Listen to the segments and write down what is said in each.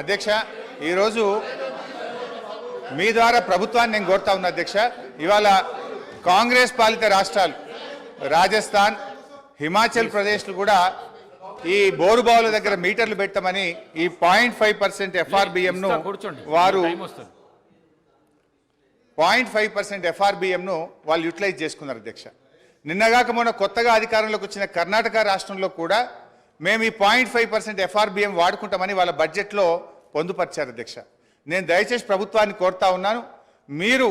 అధ్యక్ష ఈరోజు మీ ద్వారా ప్రభుత్వాన్ని నేను కోరుతా ఉన్నా అధ్యక్ష. ఇవాళ కాంగ్రెస్ పాలిత రాష్ట్రాలు రాజస్థాన్ హిమాచల్ ప్రదేశ్లు కూడా ఈ బోరుబావుల దగ్గర మీటర్లు పెట్టమని ఈ పాయింట్ ఫైవ్ పర్సెంట్ ఎఫ్ఆర్బిఎంను వారు పాయింట్ ఫైవ్ పర్సెంట్ ఎఫ్ఆర్బిఎంను వాళ్ళు యూటిలైజ్ చేసుకున్నారు అధ్యక్ష. నిన్నగాక మొన్న కొత్తగా అధికారంలోకి వచ్చిన కర్ణాటక రాష్ట్రంలో కూడా మేము ఈ పాయింట్ ఫైవ్ పర్సెంట్ ఎఫ్ఆర్బిఎం వాడుకుంటామని వాళ్ళ బడ్జెట్లో పొందుపరిచారు అధ్యక్ష. నేను దయచేసి ప్రభుత్వాన్ని కోరుతా ఉన్నాను. మీరు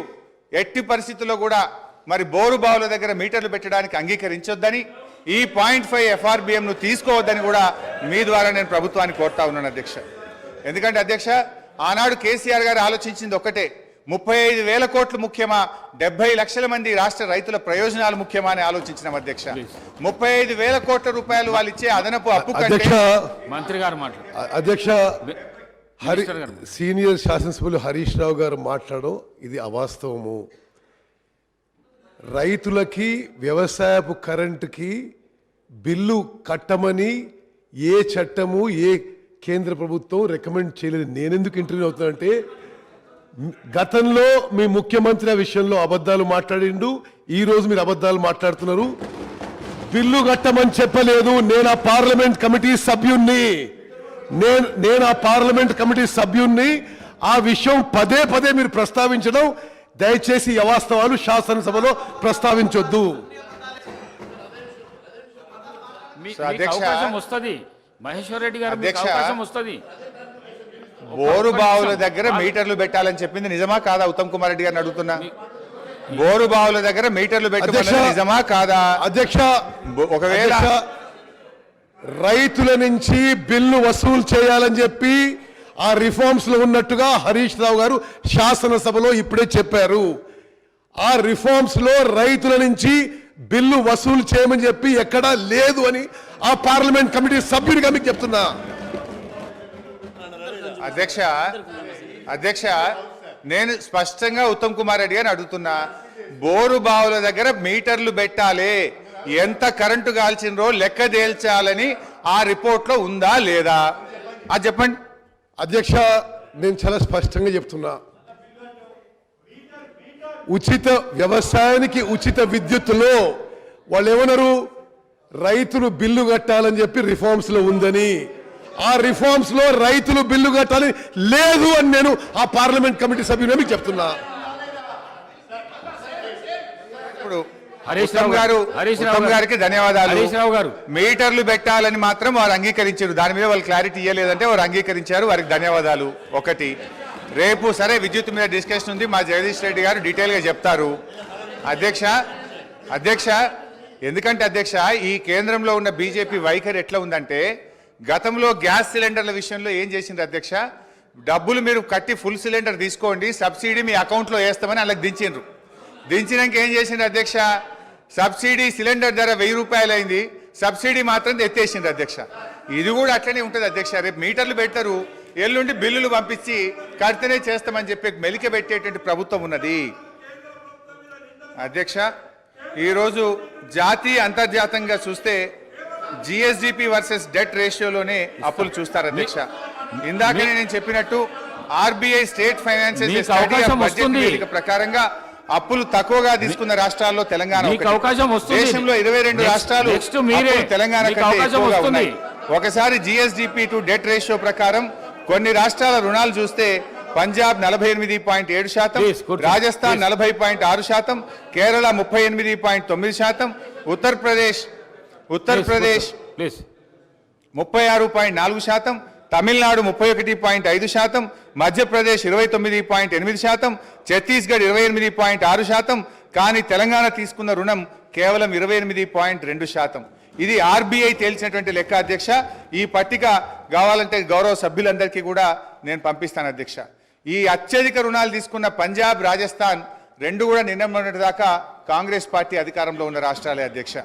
ఎట్టి పరిస్థితుల్లో కూడా మరి బోరు బావుల దగ్గర మీటర్లు పెట్టడానికి అంగీకరించొద్దని ఈ పాయింట్ ఫైవ్ ఎఫ్ఆర్బిఎంను తీసుకోవద్దని కూడా మీ ద్వారా నేను ప్రభుత్వాన్ని కోరుతా ఉన్నాను అధ్యక్ష. ఎందుకంటే అధ్యక్ష ఆనాడు కేసీఆర్ గారు ఆలోచించింది ఒక్కటే ముప్పై ఐదు వేల కోట్లు ముఖ్యమా? డెబ్బై లక్షల మంది రాష్ట్ర రైతుల ప్రయోజనాలు ముఖ్యమా అని ఆలోచించినాం అధ్యక్ష. ముప్పై ఐదు వేల కోట్ల రూపాయలు వాళ్ళు ఇచ్చే అదనపు అప్పు మంత్రి గారు అధ్యక్ష హరి. సీనియర్ శాసనసభ్యులు హరీష్ రావు గారు మాట్లాడడం ఇది అవాస్తవము. రైతులకి వ్యవసాయపు కరెంటుకి బిల్లు కట్టమని ఏ చట్టము ఏ కేంద్ర ప్రభుత్వం రికమెండ్ చేయలేదు. నేనెందుకు ఇంటర్వ్యూ అవుతున్నానంటే మ్, గతంలో మీ ముఖ్యమంత్రి ఆ విషయంలో అబద్ధాలు మాట్లాడిండు ఈ రోజు మీరు అబద్ధాలు మాట్లాడుతున్నారు. బిల్లు కట్టమని చెప్పలేదు నేను ఆ పార్లమెంట్ కమిటీ సభ్యుణ్ణి. నేను నేను ఆ పార్లమెంట్ కమిటీ సభ్యుణ్ణి. ఆ విషయం పదే పదే మీరు ప్రస్తావించడం దయచేసి ఈ అవాస్తవాలు శాసనసభలో ప్రస్తావించొద్దు. వస్తుంది. మహేశ్వర్ రెడ్డి గారు అవకాశం వస్తుంది. బోరు బావుల దగ్గర మీటర్లు పెట్టాలని చెప్పింది నిజమా కాదా ఉత్తమ్ కుమార్ రెడ్డి గారిని అడుగుతున్నా? బోరు బావుల దగ్గర మీటర్లు పెట్టమన్నది అధ్యక్ష- నిజమా కాదా? అధ్యక్ష ఒకవేళ రైతుల నుంచి బిల్లు వసూలు చేయాలని చెప్పి ఆ రిఫార్మ్స్లో ఉన్నట్టుగా హరీష్ రావు గారు శాసనసభలో ఇప్పుడే చెప్పారు. ఆ రిఫార్మ్స్లో రైతుల నుంచి బిల్లు వసూలు చేయమని చెప్పి ఎక్కడా లేదు అని ఆ పార్లమెంట్ కమిటీ సభ్యుడిగా మీకు చెప్తున్నా. అధ్యక్ష అధ్యక్ష నేను స్పష్టంగా ఉత్తమ్ కుమార్ రెడ్డి అని అడుగుతున్నా బోరు బావుల దగ్గర మీటర్లు పెట్టాలి ఎంత కరెంటు కాల్చినరో లెక్క తేల్చాలని ఆ రిపోర్ట్లో ఉందా లేదా? అది చెప్పండి. అధ్యక్ష నేను చాలా స్పష్టంగా చెప్తున్నా. ఉచిత వ్యవసాయానికి ఉచిత విద్యుత్తులో వాళ్ళు ఏమన్నారు రైతులు బిల్లు కట్టాలని చెప్పి రిఫార్మ్స్లో ఉందని. ఆ రిఫార్మ్స్లో రైతులు బిల్లు కట్టాలని లేదు అని నేను ఆ పార్లమెంట్ కమిటీ సభ్యులు మీకు చెప్తున్నా. ఇప్పుడు హరీష్ రావు గారు హరీష్ రావు గారికి ధన్యవాదాలు. హరీష్ రావు గారు. మీటర్లు పెట్టాలని మాత్రం వారు అంగీకరించారు. దాని మీద వాళ్ళు క్లారిటీ ఇవ్వలేదంటే వారు అంగీకరించారు. వారికి ధన్యవాదాలు. ఒకటి రేపు సరే విద్యుత్ మీద డిస్కషన్ ఉంది. మా జగదీష్ రెడ్డి గారు డీటెయిల్గా చెప్తారు. అధ్యక్ష అధ్యక్ష ఎందుకంటే అధ్యక్ష ఈ కేంద్రంలో ఉన్న బీజేపీ వైఖరి ఎట్లా ఉందంటే గతంలో గ్యాస్ సిలిండర్ల విషయంలో ఏం చేసింది అధ్యక్ష? డబ్బులు మీరు కట్టి ఫుల్ సిలిండర్ తీసుకోండి సబ్సిడీ మీ అకౌంట్లో వేస్తామని అలాగ దించిండ్రు. దించినాక ఏం చేసిండ్రు అధ్యక్ష? సబ్సిడీ సిలిండర్ ధర వెయ్యి రూపాయలు అయింది సబ్సిడీ మాత్రం ఎత్తేసిండ్రు అధ్యక్ష. ఇది కూడా అట్లనే ఉంటుంది అధ్యక్ష. రేపు మీటర్లు పెడతారు ఎల్లుండి బిల్లులు పంపించి కడితేనే చేస్తామని చెప్పి మెలిక పెట్టేటువంటి ప్రభుత్వం ఉన్నది. అధ్యక్ష ఈరోజు జాతీయ అంతర్జాతంగా చూస్తే జిఎస్డిపి వర్సెస్ డెట్ రేషియోలోనే అప్పులు చూస్తారు అధ్యక్ష ఇందాకనే నేను చెప్పినట్టు ఆర్బీఐ స్టేట్ ఫైనాన్షియల్ ప్రకారంగా అప్పులు తక్కువగా తీసుకున్న రాష్ట్రాల్లో తెలంగాణ. అవకాశం వస్తుంది. దేశంలో ఇరవై రెండు రాష్ట్రాలు తెలంగాణ. ఉన్నాయి ఒకసారి జిఎస్డిపి టు డెట్ రేషియో ప్రకారం కొన్ని రాష్ట్రాల రుణాలు చూస్తే పంజాబ్ నలభై ఎనిమిది పాయింట్ ఏడు శాతం. రాజస్థాన్. నలభై పాయింట్ ఆరు శాతం కేరళ ముప్పై ఎనిమిది పాయింట్ తొమ్మిది శాతం ఉత్తరప్రదేశ్ ఉత్తరప్రదేశ్ ప్లీజ్ ముప్పై ఆరు పాయింట్ నాలుగు శాతం తమిళనాడు ముప్పై ఒకటి పాయింట్ ఐదు శాతం మధ్యప్రదేశ్ ఇరవై తొమ్మిది పాయింట్ ఎనిమిది శాతం ఛత్తీస్గఢ్ ఇరవై ఎనిమిది పాయింట్ ఆరు శాతం కానీ తెలంగాణ తీసుకున్న రుణం కేవలం ఇరవై ఎనిమిది పాయింట్ రెండు శాతం. ఇది ఆర్బీఐ తేల్చినటువంటి లెక్క అధ్యక్ష. ఈ పట్టిక కావాలంటే గౌరవ సభ్యులందరికీ కూడా నేను పంపిస్తాను అధ్యక్ష. ఈ అత్యధిక రుణాలు తీసుకున్న పంజాబ్ రాజస్థాన్ రెండు కూడా నిన్న దాకా కాంగ్రెస్ పార్టీ అధికారంలో ఉన్న రాష్ట్రాలే అధ్యక్ష.